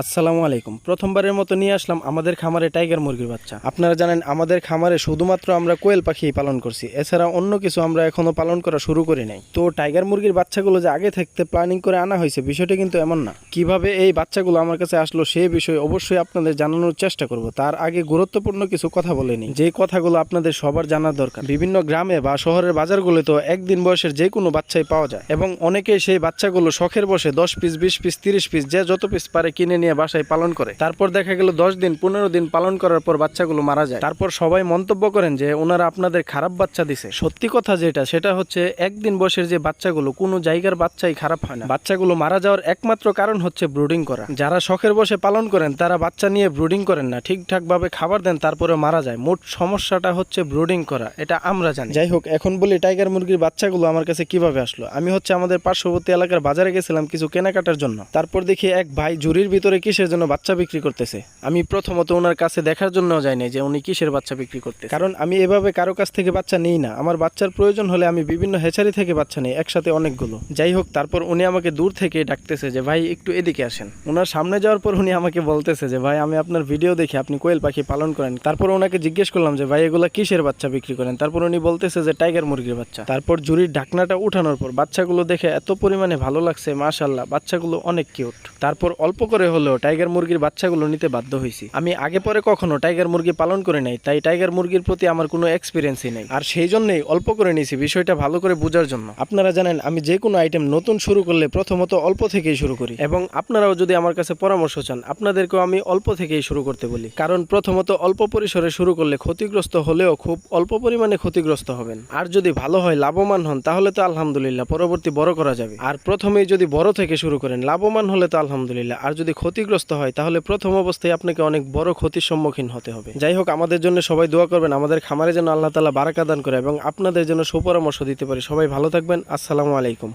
আসসালামু আলাইকুম। প্রথমবারের মতো নিয়ে আসলাম আমাদের খামারে টাইগার মুরগির বাচ্চা। আপনারা জানেন, আমাদের খামারে শুধুমাত্র আমরা কোয়েল পাখি পালন করছি। এছাড়া অন্য কিছু আমরা এখনও পালন করা শুরু করি নাই। তো টাইগার মুরগির বাচ্চাগুলো যে আগে থাকতে প্ল্যানিং করে আনা হয়েছে, বিষয়টা কিন্তু এমন না। কীভাবে এই বাচ্চাগুলো আমার কাছে আসলো সেই বিষয়ে অবশ্যই আপনাদের জানানোর চেষ্টা করব। তার আগে গুরুত্বপূর্ণ কিছু কথা বলে নিই। যে কথাগুলো আপনাদের সবার জানার দরকার। বিভিন্ন গ্রামে বা শহরের বাজারগুলো তো একদিন বয়সের যে কোনো বাচ্চাই পাওয়া যায়। এবং অনেকেই সেই বাচ্চাগুলো শখের বসে দশ পিস বিশ পিস তিরিশ পিস যে যত পিস পারে কিনে নিয়ে বাসায় পালন করে। তারপর দেখা গেল দশ দিন, পনেরো দিন পালন করার পর বাচ্চাগুলো মারা যায়। তারপর সবাই মন্তব্য করেন যে, ওনারা আপনাদের খারাপ বাচ্চা দিছে। সত্যি কথা যেটা, সেটা হচ্ছে একদিন বয়সের যে বাচ্চাগুলো, কোনো জায়গার বাচ্চাই খারাপ হয় না। বাচ্চাগুলো মারা যাওয়ার একমাত্র কারণ হচ্ছে ব্রুডিং করা। যারা শখের বসে পালন করেন, তারা বাচ্চা নিয়ে ব্রুডিং করেন না। ঠিকঠাক ভাবে খাবার দেন তারপরে মারা যায়। মোট সমস্যাটা হচ্ছে ব্রুডিং করা, এটা আমরা জানি। যাই হোক, এখন বলি টাইগার মুরগির বাচ্চাগুলো আমার কাছে কীভাবে আসলো? আমি হচ্ছে আমাদের পার্শ্ববর্তী এলাকার বাজারে গেছিলাম কিছু কেনাকাটার জন্য। তারপর দেখি এক ভাই ঝুড়ির ভিতরে কিসের জন্য বাচ্চা বিক্রি করতেছে? আমি প্রথমত ওনার কাছে দেখার জন্য যাইনি যে উনি কিসের বাচ্চা বিক্রি করতে কারণ আমি এভাবে কারও কাছ থেকে বাচ্চা নিই না। আমার বাচ্চার প্রয়োজন হলে আমি বিভিন্ন হেচারি থেকে বাচ্চা নিই, একসাথে অনেকগুলো। যাই হোক, তারপর উনি আমাকে দূর থেকে ডাকতেছে যে, ভাই, একটু এদিকে আসেন। ওনার সামনে যাওয়ার পর উনি আমাকে বলতেছে যে, ভাই, আমি আপনার ভিডিও দেখে, আপনি কোয়েল পাখি পালন করেন। তারপর ওনাকে জিজ্ঞেস করলাম যে, ভাই, এগুলা কিসের বাচ্চা বিক্রি করেন? তারপর উনি বলতেছে যে, টাইগার মুরগির বাচ্চা। তারপর জুরির ঢাকনাটা উঠানোর পর বাচ্চাগুলো দেখে এত পরিমাণে ভালো লাগছে মাশাল্লাহ বাচ্চাগুলো অনেক কিউট। তারপর অল্প করে হলেও টাইগার মুরগির বাচ্চাগুলো নিতে বাধ্য হয়েছি আমি আগে পরে কখনো টাইগার মুরগি পালন করে নাই, তাই টাইগার মুরগির প্রতি আমার কোনো এক্সপিরিয়েন্সই নেই। আর সেই জন্যই অল্প করে নিয়েছি বিষয়টা ভালো করে বোঝার জন্য। আপনারা জানেন, আমি যে কোনো আইটেম নতুন শুরু করলে প্রথমত অল্প থেকেই শুরু করি। এবং আপনারাও যদি আমার কাছে পরামর্শ চান, আপনাদেরকেও আমি অল্প থেকেই শুরু করতে বলি। কারণ প্রথমত অল্প পরিসরে শুরু করলে ক্ষতিগ্রস্ত হলেও খুব অল্প পরিমাণে ক্ষতিগ্রস্ত হবেন। আর যদি ভালো হয়, লাভবান হন, তাহলে তো আলহামদুলিল্লাহ, পরবর্তী বড় করা যাবে। আর প্রথমেই যদি বড় থেকে শুরু করেন, লাভবান হলে তো আলহামদুলিল্লাহ। আর যদি ক্ষতিগ্রস্ত হয়, তাহলে প্রথম অবস্থায় আপনাকে অনেক বড় ক্ষতির সম্মুখীন হতে হবে। যাই হোক, আমাদের জন্য সবাই দোয়া করবেন, আমাদের খামারে যেন আল্লাহ তালা বারাকা দান করে এবং আপনাদের জন্য সুপরামর্শ দিতে পারি। সবাই ভালো থাকবেন, আসসালামু আলাইকুম।